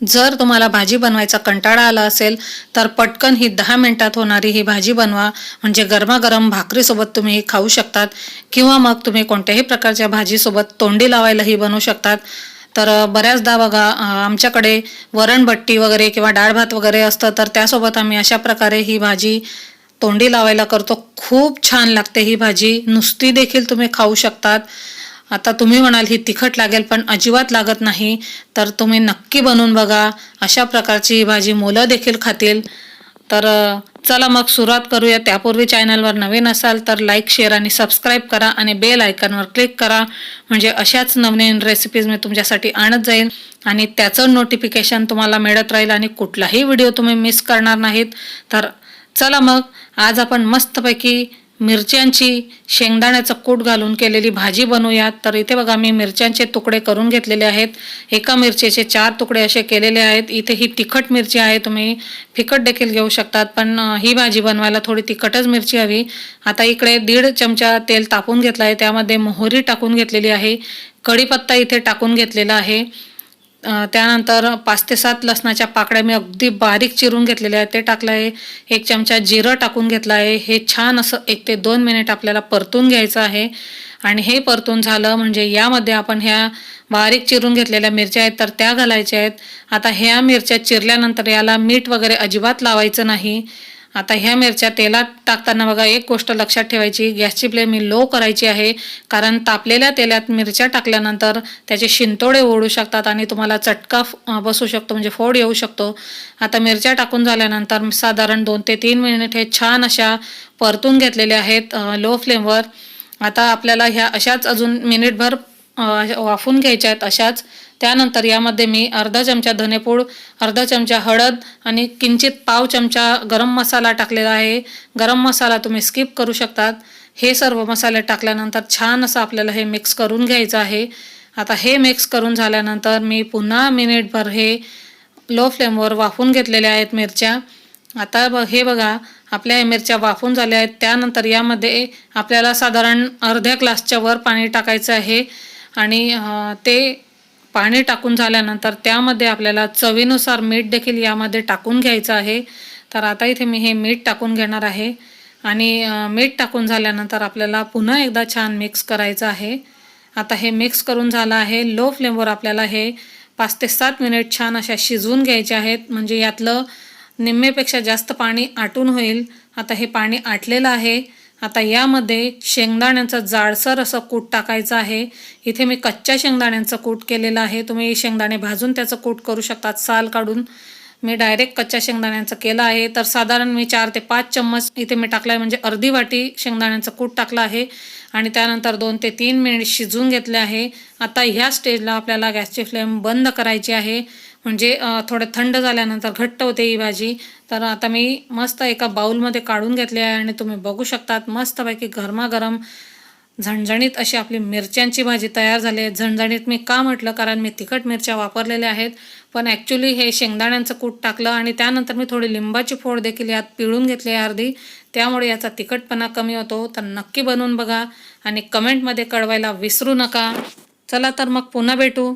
जर तुम्हाला भाजी बनवायचा कंटाळा आला असेल तर पटकन ही दहा मिनटात होणारी ही भाजी बनवा. म्हणजे गरमागरम भाकरीसोबत तुम्ही ही खाऊ शकतात. किंवा मग तुम्ही कोणत्याही प्रकारच्या भाजीसोबत तोंडी लावायलाही बनवू शकतात. तर बऱ्याचदा बघा आमच्याकडे वरणभट्टी वगैरे किंवा डाळ भात वगैरे असतं तर त्यासोबत आम्ही अशा प्रकारे ही भाजी तोंडी लावायला करतो. खूप छान लागते ही भाजी. नुसती देखील तुम्ही खाऊ शकतात. आता तुम्ही म्हणाल ही तिखट लागेल पण अजिबात लागत नाही. तर तुम्ही नक्की बनवून बघा. अशा प्रकारची ही भाजी मुलं देखील खातील. तर चला मग सुरुवात करूया. त्यापूर्वी चॅनलवर नवीन असाल तर लाईक शेअर आणि सबस्क्राईब करा आणि बेल आयकॉनवर क्लिक करा. म्हणजे अशाच नवनवीन रेसिपीज मी तुमच्यासाठी आणत जाईल आणि त्याचं नोटिफिकेशन तुम्हाला मिळत राहील आणि कुठलाही व्हिडिओ तुम्ही मिस करणार नाहीत. तर चला मग. आज आपण मस्तपैकी मिरच्यांची शेंगदाण्याचं कूट घालून केलेली भाजी बनवूयात. तर इथे बघा मी मिरच्यांचे तुकडे करून घेतलेले आहेत. एका मिरचीचे चार तुकडे असे केलेले आहेत. इथे ही तिखट मिरची आहे तुम्ही फिकट देखील घेऊ शकतात. पण ही भाजी बनवायला थोडी तिखटच मिरची हवी. आता इकडे दीड चमचा तेल तापून घेतलं आहे. त्यामध्ये मोहरी टाकून घेतलेली आहे. कढीपत्ता इथे टाकून घेतलेला आहे. त्यानंतर पाच ते सात लसणाच्या पाकळ्या मी अगदी बारीक चिरून घेतलेल्या आहेत. ते टाकलं आहे एक चमचा जिरं टाकून घेतलं आहे हे छान असं एक ते दोन मिनिट आपल्याला परतून घ्यायचं आहे. आणि हे परतून झालं म्हणजे यामध्ये आपण ह्या बारीक चिरून घेतलेल्या मिरच्या आहेत तर त्या घालायच्या आहेत. आता ह्या मिरच्या चिरल्यानंतर याला मीठ वगैरे अजिबात लावायचं नाही. आता ह्या मिरच्या तेलात टाकताना बघा एक गोष्ट लक्षात ठेवायची गॅसची फ्लेम ही लो करायची आहे. कारण तापलेल्या तेलात मिरच्या टाकल्यानंतर त्याचे शिंतोडे ओढू शकतात आणि तुम्हाला चटका बसू शकतो म्हणजे फोड येऊ शकतो. आता मिरच्या टाकून झाल्यानंतर साधारण दोन ते तीन मिनिट हे छान अशा परतून घेतलेल्या आहेत लो फ्लेमवर. आता आपल्याला ह्या अशाच अजून मिनिटभर वाफून घ्यायच्या आहेत अशाच त्यानंतर यामध्ये मी अर्धा चमचा धनेपूड अर्धा चमचा हळद आणि किंचित पाव चमचा गरम मसाला टाकलेला आहे. गरम मसाला तुम्ही स्किप करू शकतात. हे सर्व मसाले टाकल्यानंतर छान असं आपल्याला हे मिक्स करून घ्यायचं आहे. आता हे मिक्स करून झाल्यानंतर मी पुन्हा मिनिटभर हे लो फ्लेमवर वाफून घेतलेल्या आहेत मिरच्या. आता ब हे बघा आपल्या मिरच्या वाफून झाल्या आहेत. त्यानंतर यामध्ये आपल्याला साधारण अर्ध्या ग्लासच्या वर पाणी टाकायचं आहे. आणि ते पाणी टाकून झाल्यानंतर त्यामध्ये आपल्याला चवीनुसार मीठ देखील यामध्ये टाकून घ्यायचं आहे. तर आता इथे मी हे मीठ टाकून घेणार आहे. आणि मीठ टाकून झाल्यानंतर आपल्याला पुन्हा एकदा छान मिक्स करायचं आहे. आता हे मिक्स करून झालं आहे. लो फ्लेमवर आपल्याला हे पाच ते सात मिनिट छान अशा शिजवून घ्यायचे आहेत. म्हणजे यातलं निम्मेपेक्षा जास्त पाणी आटून होईल. आता हे पाणी आटलेलं आहे. आता यामध्ये शेंगदाण्याचा जाडसर असं कूट टाकायचं आहे. इथे मी कच्च्या शेंगदाण्यांचं कूट केलेलं आहे. तुम्ही शेंगदाणे भाजून त्याचं कूट करू शकतात. साल काढून मी डायरेक्ट कच्च्या शेंगदाण्यांचं केलं आहे. तर साधारण मी चार ते पाच चम्मच इथे मी टाकलं आहे म्हणजे अर्धी वाटी शेंगदाण्यांचं कूट टाकलं आहे. आणि त्यानंतर दोन ते तीन मिनिट शिजवून घेतले आहे. आता ह्या स्टेजला आपल्याला गॅसची फ्लेम बंद करायची आहे. म्हणजे थोडं थंड झाल्यानंतर घट्ट होते ही भाजी. तर आता मी मस्त एका बाउलमध्ये काढून घेतली आहे आणि तुम्ही बघू शकतात मस्तपैकी गरमागरम झणझणीत अशी आपली मिरच्यांची भाजी तयार झाली आहे. झणझणीत मी का म्हटलं कारण मी तिखट मिरच्या वापरलेल्या आहेत. पण ॲक्च्युली हे शेंगदाण्यांचं कूट टाकलं आणि त्यानंतर मी थोडी लिंबाची फोड देखील यात पिळून घेतली आहे अर्धी. त्यामुळे याचा तिखटपणा कमी होतो. तर नक्की बनवून बघा आणि कमेंटमध्ये कळवायला विसरू नका. चला तर मग पुन्हा भेटू.